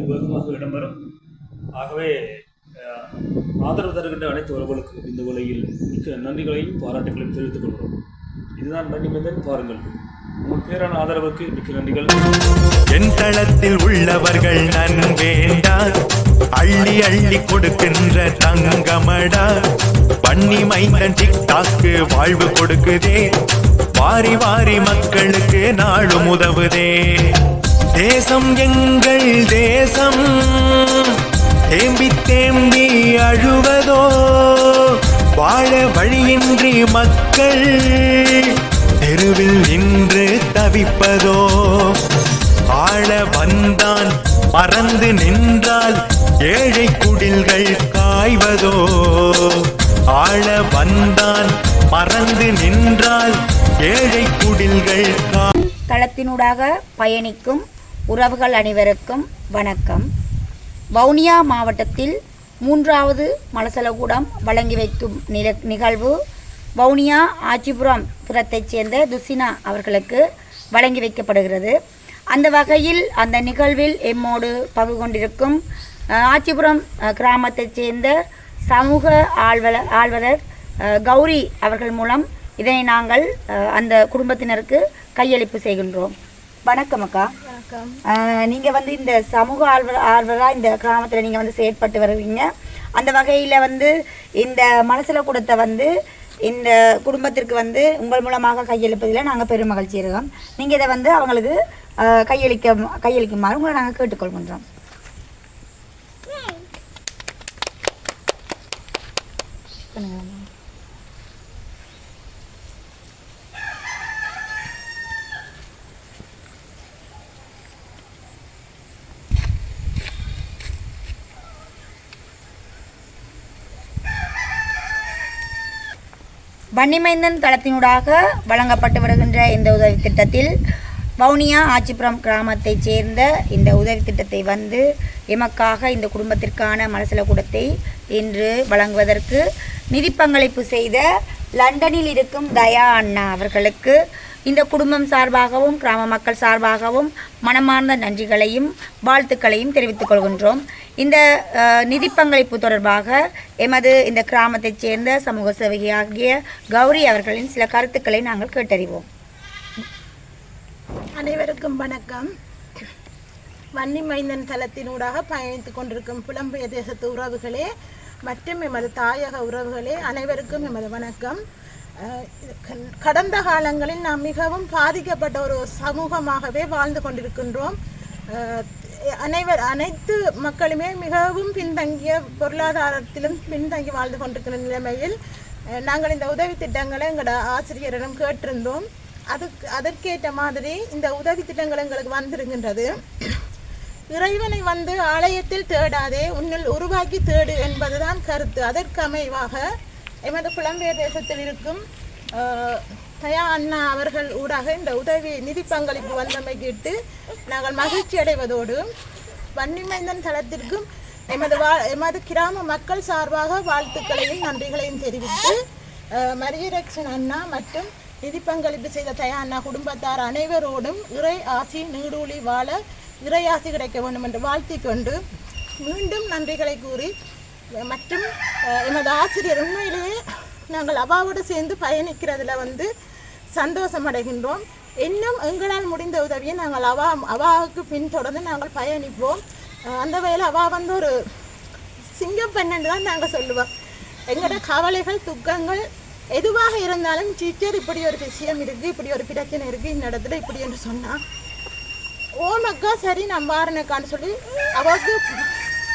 இது வேகமாக இடம்பெறும் ஆகவே ஆதரவு தருகின்ற அனைத்து உறவுகளுக்கும் இந்த உலகில் மிக்க நன்றிகளையும் பாராட்டுகளையும் தெரிவித்துக் கொள்கிறோம். இதுதான் மன்னிமந்தன் பாருங்கள். உங்கள் பேரான ஆதரவுக்கு மிக்க நன்றிகள். என் தளத்தில் உள்ளவர்கள் நன்வேண்டா அள்ளி அள்ளி கொடுக்கின்ற தங்கமடா. பண்ணி மைந்தன் டிக்டாக்கு வாழ்வு கொடுக்குதே வாரி வாரி மக்களுக்கு நாளும் உதவுதே. தேசம் எங்கள் தேசம். தேம்பி தேம்பி அழுவதோ வாழ வழியின்றி மக்கள் தெருவில் நின்று தவிப்பதோ. ஆழ வந்தான் மறந்து நின்றால் ஏழை குடில்கள் காய்வதோ. ஆழ வந்தான் மறந்து நின்றால் ஏழை குடில்கள் காய் தளத்தினூடாக பயணிக்கும் உறவுகள் அனைவருக்கும் வணக்கம். வவுனியா மாவட்டத்தில் மூன்றாவது மலசலகூடம் வழங்கி வைக்கும் நில நிகழ்வு வவுனியா ஆச்சிபுரம் புறத்தைச் சேர்ந்த துசினா அவர்களுக்கு வழங்கி வைக்கப்படுகிறது. அந்த வகையில் அந்த நிகழ்வில் எம்மோடு பங்கு கொண்டிருக்கும் ஆச்சிபுரம் கிராமத்தைச் சேர்ந்த சமூக ஆழ்வல ஆழ்வலர் கௌரி அவர்கள் மூலம் இதனை நாங்கள் அந்த குடும்பத்தினருக்கு கையளிப்பு செய்கின்றோம். வணக்கம் அக்கா. வணக்கம். நீங்கள் வந்து இந்த சமூக ஆர்வ ஆர்வலாக இந்த கிராமத்தில் நீங்கள் வந்து செயற்பட்டு வருவீங்க. அந்த வகையில் வந்து இந்த மனசில் கூடத்தை வந்து இந்த குடும்பத்திற்கு வந்து உங்கள் மூலமாக கையளிப்பதில் நாங்கள் பெரும் மகிழ்ச்சி இருக்கோம் நீங்கள் இதை வந்து அவங்களுக்கு கையளிக்க கையளிக்குமாறு உங்களை நாங்கள் கேட்டுக்கொள்கின்றோம். வன்னிமைந்தன் தளத்தினூடாக வழங்கப்பட்டு வருகின்ற இந்த உதவி திட்டத்தில் வவுனியா ஆச்சிபுரம் கிராமத்தைச் சேர்ந்த இந்த உதவி திட்டத்தை வந்து எமக்காக இந்த குடும்பத்திற்கான மலசல கூடத்தை இன்று வழங்குவதற்கு நிதி பங்களிப்பு செய்த லண்டனில் இருக்கும் தயா அண்ணா அவர்களுக்கு இந்த குடும்பம் சார்பாகவும் கிராம மக்கள் சார்பாகவும் மனமார்ந்த நன்றிகளையும் வாழ்த்துக்களையும் தெரிவித்துக் கொள்கின்றோம். இந்த நிதி பங்களிப்பு தொடர்பாக எமது இந்த கிராமத்தைச் சேர்ந்த சமூக சேவகியாகிய கௌரி அவர்களின் சில கருத்துக்களை நாங்கள் கேட்டறிவோம். அனைவருக்கும் வணக்கம். வன்னி மைந்தன் தளத்தினூடாக பயணித்துக் கொண்டிருக்கும் புலம்பெயர் தேசத்து உறவுகளே மற்றும் எமது தாயக உறவுகளே அனைவருக்கும் எமது வணக்கம். கடந்த காலங்களில் நாம் மிகவும் பாதிக்கப்பட்ட ஒரு சமூகமாகவே வாழ்ந்து கொண்டிருக்கின்றோம். அனைவர் அனைத்து மக்களுமே மிகவும் பின்தங்கிய பொருளாதாரத்திலும் பின்தங்கி வாழ்ந்து கொண்டிருக்கிற நிலைமையில் நாங்கள் இந்த உதவி திட்டங்களை எங்களோட ஆசிரியரிடம் கேட்டிருந்தோம். அதுக்கு அதற்கேற்ற மாதிரி இந்த உதவி திட்டங்கள் எங்களுக்கு வந்திருக்கின்றது. இறைவனை வந்து ஆலயத்தில் தேடாதே உன்னில் உருவாக்கி தேடு என்பதுதான் கருத்து. அதற்கு அமைவாக எமது புலம்பெயர் தேசத்தில் இருக்கும் ஆஹ், தயா அண்ணா அவர்கள் ஊடாக இந்த உதவி நிதி பங்களிப்பு வந்தமை கேட்டு நாங்கள் மகிழ்ச்சி அடைவதோடு வன்னிமைந்தன் தளத்திற்கும் எமது வா எமது கிராம மக்கள் சார்பாக வாழ்த்துக்களையும் நன்றிகளையும் தெரிவித்து அஹ், மரியரக்ஷன் அண்ணா மற்றும் நிதி பங்களிப்பு செய்த தயா அண்ணா குடும்பத்தார் அனைவரோடும் இறை ஆசி நீடூழி வாழ இறை ஆசி கிடைக்க வேண்டும் என்று வாழ்த்திக் கொண்டு மீண்டும் நன்றிகளை கூறி மற்றும் எனது எமது ஆசிரியர் உண்மையிலேயே நாங்கள் அவாவோடு சேர்ந்து பயணிக்கிறதுல வந்து சந்தோஷம் அடைகின்றோம். இன்னும் எங்களால் முடிந்த உதவியை நாங்கள் அவா அவாவுக்கு பின்தொடர்ந்து நாங்கள் பயணிப்போம். அந்த வகையில் அவா வந்து ஒரு சிங்கம் பெண்ணு தான் நாங்கள் சொல்லுவோம். எங்களோட கவலைகள் துக்கங்கள் எதுவாக இருந்தாலும் டீச்சர் இப்படி ஒரு விஷயம் இருக்குது இப்படி ஒரு பிரச்சனை இருக்குது இந்த இடத்துல இப்படி என்று சொன்னால் ஓமக்கா சரி நான் வாரனக்கான்னு சொல்லி அவளுக்கு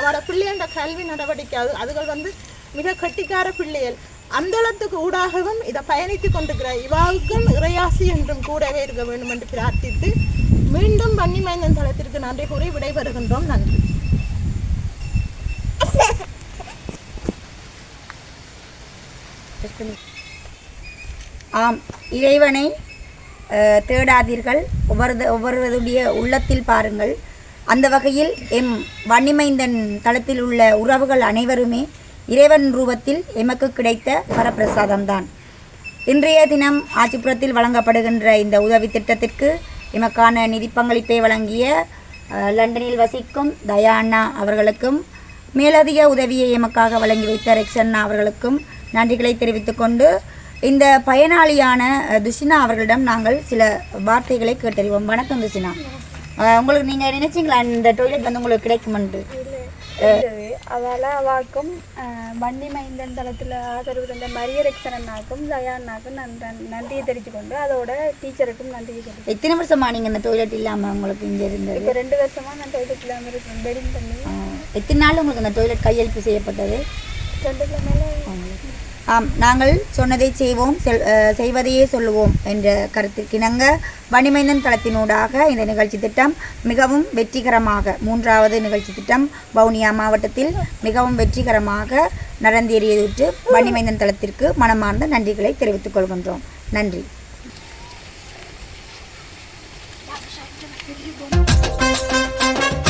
அவளோட பிள்ளைகளோட கல்வி நடவடிக்கை அது அதுகள் வந்து மிக கட்டிக்கார பிள்ளைகள். அந்தளத்துக்கு ஊடாகவும் இதை பயணித்து கொண்டிருக்கிற இவாவுக்கும் இறையாசி என்றும் கூடவே இருக்க வேண்டும் என்று பிரார்த்தித்து மீண்டும் பன்னிமைந்தன் தளத்திற்கு நன்றி கூறி விடைபெறுகின்றோம். நன்றி. ஆம் இறைவனை அஹ், தேடாதீர்கள். ஒவ்வொரு ஒவ்வொருவருடைய உள்ளத்தில் பாருங்கள். அந்த வகையில் எம் வன்னிமைந்தன் தளத்தில் உள்ள உறவுகள் அனைவருமே இறைவன் ரூபத்தில் எமக்கு கிடைத்த வரப்பிரசாதம்தான். இன்றைய தினம் ஆட்சிப்புறத்தில் வழங்கப்படுகின்ற இந்த உதவி திட்டத்திற்கு எமக்கான நிதி பங்களிப்பை வழங்கிய லண்டனில் வசிக்கும் தயானா அவர்களுக்கும் மேலதிக உதவியை எமக்காக வழங்கி வைத்த ரெக்ஷன்னா அவர்களுக்கும் நன்றிகளை தெரிவித்துக்கொண்டு இந்த பயனாளியான துஷினா அவர்களிடம் நாங்கள் சில வார்த்தைகளை கேட்டறிவோம். வணக்கம் துஷினா. உங்களுக்கு நீங்கள் நினைச்சீங்களா இந்த டொய்லெட் வந்து உங்களுக்கு இருந்தது அதால் அவாக்கும் வண்டி மைந்தன் தளத்தில் ஆதரவு தந்த மரியரக்ஷன் அண்ணாக்கும் தயா அண்ணாக்கும் நான் நன்- நன்றியை தெரிவித்து கொண்டு அதோட டீச்சருக்கும் நன்றியை தெரிவித்து எத்தனை வருஷமா நீங்கள் இந்த டொய்லெட் இல்லாமல் உங்களுக்கு இங்கே இருந்தது? இப்போ ரெண்டு வருஷமாக நான் டொய்லெட் இல்லாமல் இருக்கேன். பெடிங் பண்ணி எத்தனை நாள் உங்களுக்கு அந்த டொய்லெட் கையெழுப்பு செய்யப்பட்டது? ரெண்டு மேலே. ஆம் நாங்கள் சொன்னதை செய்வோம் செல் செய்வதையே சொல்லுவோம் என்ற கருத்திற்கிணங்க வணிமைந்தன் தளத்தினூடாக இந்த நிகழ்ச்சி திட்டம் மிகவும் வெற்றிகரமாக மூன்றாவது நிகழ்ச்சி திட்டம் வவுனியா மாவட்டத்தில் மிகவும் வெற்றிகரமாக நடந்தேறியதுற்று வணிமைந்தன் தளத்திற்கு மனமார்ந்த நன்றிகளை தெரிவித்துக் கொள்கின்றோம். நன்றி. என்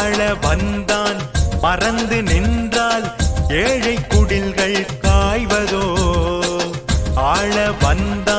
ஆள வந்தான். மறந்து நின்றால் ஏழை குடில்கள் காய்வதோ? ஆழ வந்தான்